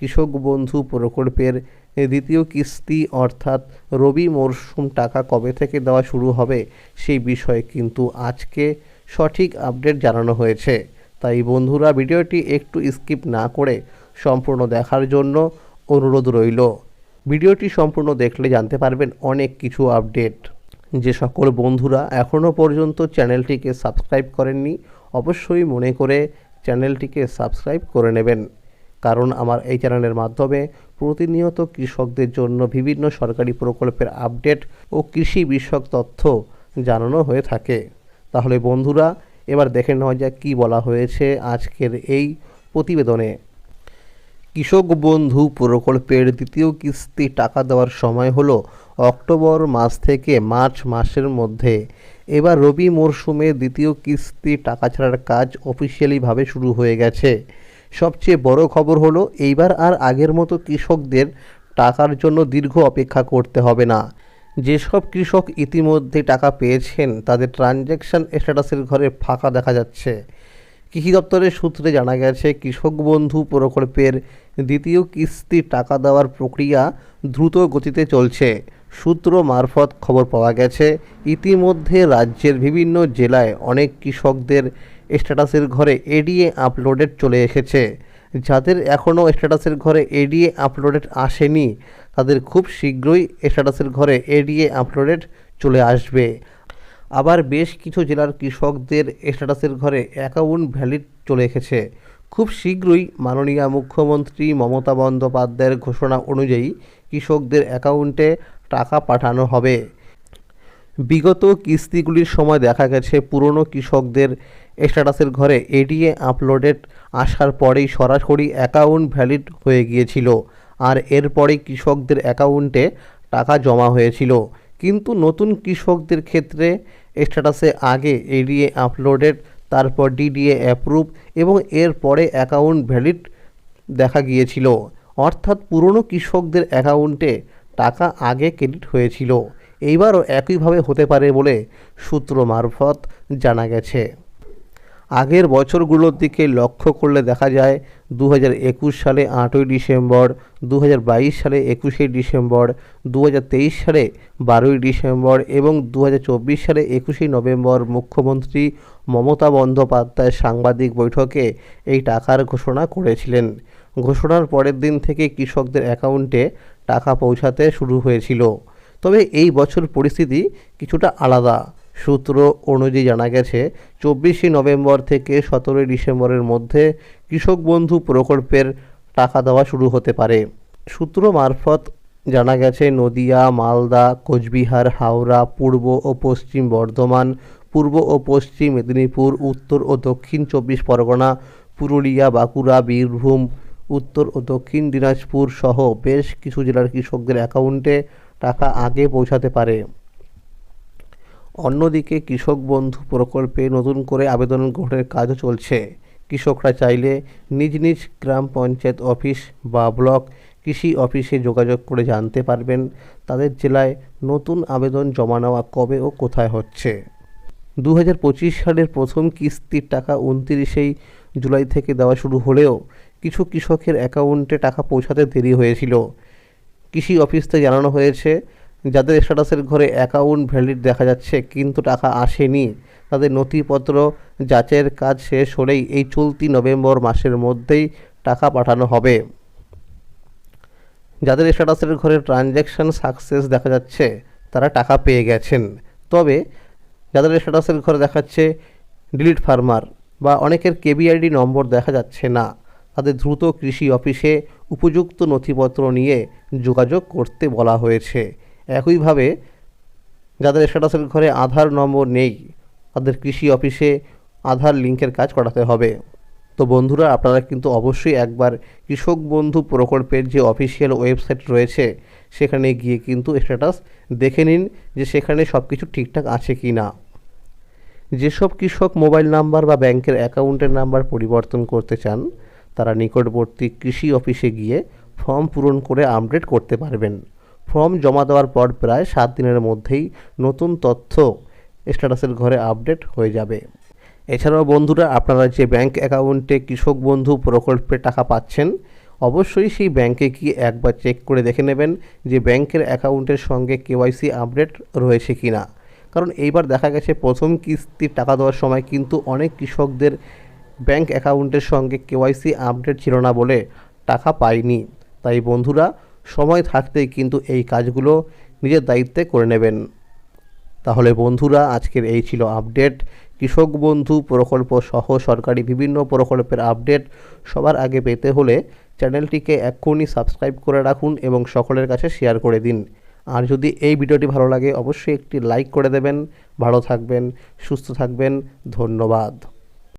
কৃষক বন্ধু প্রকল্পের দ্বিতীয় কিস্তি অর্থাৎ রবি মরশুম টাকা কবে থেকে দেওয়া শুরু হবে সেই বিষয়ে কিন্তু আজকে সঠিক আপডেট জানানো হয়েছে। তাই বন্ধুরা, ভিডিওটি একটু স্কিপ না করে সম্পূর্ণ দেখার জন্য অনুরোধ রইল। ভিডিওটি সম্পূর্ণ দেখলে জানতে পারবেন অনেক কিছু আপডেট। যে সকল বন্ধুরা এখনও পর্যন্ত চ্যানেলটিকে সাবস্ক্রাইব করেননি, অবশ্যই মনে করে চ্যানেলটিকে সাবস্ক্রাইব করে নেবেন। কারণ আমার এই চ্যানেলের মাধ্যমে প্রতিনিয়ত কৃষকদের জন্য বিভিন্ন সরকারি প্রকল্পের আপডেট ও কৃষি বিষয়ক তথ্য জানানো হয়ে থাকে। তাহলে বন্ধুরা, এবার দেখে নেওয়া যাক কী বলা হয়েছে আজকের এই প্রতিবেদনে। কৃষক বন্ধু প্রকল্পের দ্বিতীয় কিস্তি টাকা দেওয়ার সময় হলো অক্টোবর মাস থেকে মার্চ মাসের মধ্যে। এবার রবি মরশুমে দ্বিতীয় কিস্তি টাকা ছাড়ার কাজ অফিসিয়ালিভাবে শুরু হয়ে গেছে। সবচেয়ে বড় খবর হলো, এইবার আর আগের মতো কৃষকদের টাকার জন্য দীর্ঘ অপেক্ষা করতে হবে না। যেসব কৃষক ইতিমধ্যে টাকা পেয়েছেন, তাদের ট্রানজ্যাকশান স্ট্যাটাসের ঘরে ফাঁকা দেখা যাচ্ছে। কৃষি দপ্তরের সূত্রে জানা গেছে, কৃষক বন্ধু প্রকল্পের দ্বিতীয় কিস্তি টাকা দেওয়ার প্রক্রিয়া দ্রুত গতিতে চলছে। সূত্র মারফত খবর পাওয়া গেছে, ইতিমধ্যে রাজ্যের বিভিন্ন জেলায় অনেক কৃষকদের স্ট্যাটাসের ঘরে এডিএ আপলোডেড চলে এসেছে। যাদের এখনও স্ট্যাটাসের ঘরে এডিএ আপলোডেড আসেনি, তাদের খুব শীঘ্রই স্ট্যাটাসের ঘরে এডিএ আপলোডেড চলে আসবে। আবার বেশ কিছু জেলার কৃষকদের স্ট্যাটাসের ঘরে অ্যাকাউন্ট ভ্যালিড চলে এসেছে। খুব শীঘ্রই মাননীয় মুখ্যমন্ত্রী মমতা বন্দ্যোপাধ্যায়ের ঘোষণা অনুযায়ী কৃষকদের অ্যাকাউন্টে টাকা পাঠানো হবে। বিগত কিস্তিগুলির সময় দেখা গেছে, পুরনো কৃষকদের স্ট্যাটাসের ঘরে এডিএ আপলোডেড আসার পরেই সরাসরি অ্যাকাউন্ট ভ্যালিড হয়ে গিয়েছিল আর এরপরেই কৃষকদের অ্যাকাউন্টে টাকা জমা হয়েছিল। কিন্তু নতুন কৃষকদের ক্ষেত্রে স্ট্যাটাসে আগে এডিএ আপলোডেড তারপর ডিডিএ অ্যাপ্রুভ এবং এরপরে অ্যাকাউন্ট ভ্যালিড দেখা গিয়েছিল। অর্থাৎ পুরনো কৃষকদের অ্যাকাউন্টে টাকা আগে ক্রেডিট হয়েছিল। এইবারও একইভাবে হতে পারে বলে সূত্র মারফত জানা গেছে। আগের বছরগুলোর দিকে লক্ষ্য করলে দেখা যায় দু হাজার একুশ সালে আটই ডিসেম্বর দু হাজার বাইশ সালে একুশে ডিসেম্বর দু হাজার তেইশ সালে বারোই ডিসেম্বর এবং দু হাজার চব্বিশ সালে একুশে নভেম্বর মুখ্যমন্ত্রী মমতা বন্দ্যোপাধ্যায় সাংবাদিক বৈঠকে এই টাকার ঘোষণা করেছিলেন। ঘোষণার পরের দিন থেকে কৃষকদের অ্যাকাউন্টে টাকা পৌঁছাতে শুরু হয়েছিল। তবে এই বছর পরিস্থিতি কিছুটা আলাদা। সূত্র অনুযায়ী জানা গেছে, চব্বিশে নভেম্বর থেকে সতেরোই ডিসেম্বরের মধ্যে কৃষক বন্ধু প্রকল্পের টাকা দেওয়া শুরু হতে পারে। সূত্র মারফত জানা গেছে, নদিয়া, মালদা, কোচবিহার, হাওড়া, পূর্ব ও পশ্চিম বর্ধমান, পূর্ব ও পশ্চিম মেদিনীপুর, উত্তর ও দক্ষিণ চব্বিশ পরগনা, পুরুলিয়া, বাঁকুড়া, বীরভূম, উত্তর ও দক্ষিণ দিনাজপুর সহ বেশ কিছু জেলার কৃষকদের অ্যাকাউন্টে টাকা আগে পৌঁছাতে পারে। অন্যদিকে কৃষক বন্ধু প্রকল্পে নতুন করে আবেদন গ্রহণের কাজও চলছে। কৃষকরা চাইলে নিজ নিজ গ্রাম পঞ্চায়েত অফিস বা ব্লক কৃষি অফিসে যোগাযোগ করে জানতে পারবেন তাদের জেলায় নতুন আবেদন জমা নেওয়া কবে ও কোথায় হচ্ছে। দু পঁচিশ সালের প্রথম কিস্তির টাকা উনতিরিশেই জুলাই থেকে দেওয়া শুরু হলেও কিছু কৃষকের অ্যাকাউন্টে টাকা পৌঁছাতে দেরি হয়েছিল। কৃষি অফিস থেকে জানানো হয়েছে, যাদের স্ট্যাটাসের ঘরে অ্যাকাউন্ট ভ্যালিড দেখা যাচ্ছে কিন্তু টাকা আসেনি, তাদের নথিপত্র যাচের কাজ শেষ হলেই এই চলতি নভেম্বর মাসের মধ্যেই টাকা পাঠানো হবে। যাদের স্ট্যাটাসের ঘরে ট্রানজ্যাকশান সাকসেস দেখা যাচ্ছে, তারা টাকা পেয়ে গেছেন। তবে যাদের স্ট্যাটাসের ঘরে দেখাচ্ছে ডিলিট ফার্মার বা অনেকের কেবিআইডি নম্বর দেখা যাচ্ছে না, তাদের দ্রুত কৃষি অফিসে উপযুক্ত নথিপত্র নিয়ে যোগাযোগ করতে বলা হয়েছে। একইভাবে, যাদের স্ট্যাটাসের ঘরে আধার নম্বর নেই, তাদের কৃষি অফিসে আধার লিঙ্কের কাজ করাতে হবে। তো বন্ধুরা, আপনারা কিন্তু অবশ্যই একবার কৃষক বন্ধু প্রকল্পের যে অফিসিয়াল ওয়েবসাইট রয়েছে, সেখানে গিয়ে কিন্তু স্ট্যাটাস দেখে নিন যে সেখানে সব কিছু ঠিকঠাক আছে কি না যেসব কৃষক মোবাইল নাম্বার বা ব্যাংকের অ্যাকাউন্টের নাম্বার পরিবর্তন করতে চান তারা নিকটবর্তী কৃষি অফিসে গিয়ে ফর্ম পূরণ করে আপডেট করতে পারবেন। ফর্ম জমা দেওয়ার পর প্রায় সাত দিনের মধ্যেই নতুন তথ্য স্ট্যাটাসের ঘরে আপডেট হয়ে যাবে। এছাড়াও বন্ধুরা, আপনারা যে ব্যাংক অ্যাকাউন্টে কৃষক বন্ধু প্রকল্পে টাকা পাচ্ছেন, অবশ্যই সেই ব্যাংকে গিয়ে একবার চেক করে দেখে নেবেন যে ব্যাংকের অ্যাকাউন্টের সঙ্গে কেওয়াইসি আপডেট রয়েছে কি না কারণ এইবার দেখা গেছে প্রথম কিস্তির টাকা দেওয়ার সময় কিন্তু অনেক কৃষকদের ব্যাংক অ্যাকাউন্টের সঙ্গে কেওয়াইসি আপডেট ছিল না বলে টাকা পায়নি। তাই বন্ধুরা, সময় থাকতেই কিন্তু এই কাজগুলো নিজের দায়িত্বে করে নেবেন। তাহলে বন্ধুরা, আজকের এই ছিল আপডেট। কৃষক বন্ধু প্রকল্প সহ সরকারি বিভিন্ন প্রকল্পের আপডেট সবার আগে পেতে হলে চ্যানেলটিকে এক্ষুনি সাবস্ক্রাইব করে রাখুন এবং সকলের কাছে শেয়ার করে দিন। আর যদি এই ভিডিওটি ভালো লাগে, অবশ্যই একটি লাইক করে দেবেন। ভালো থাকবেন, সুস্থ থাকবেন। ধন্যবাদ।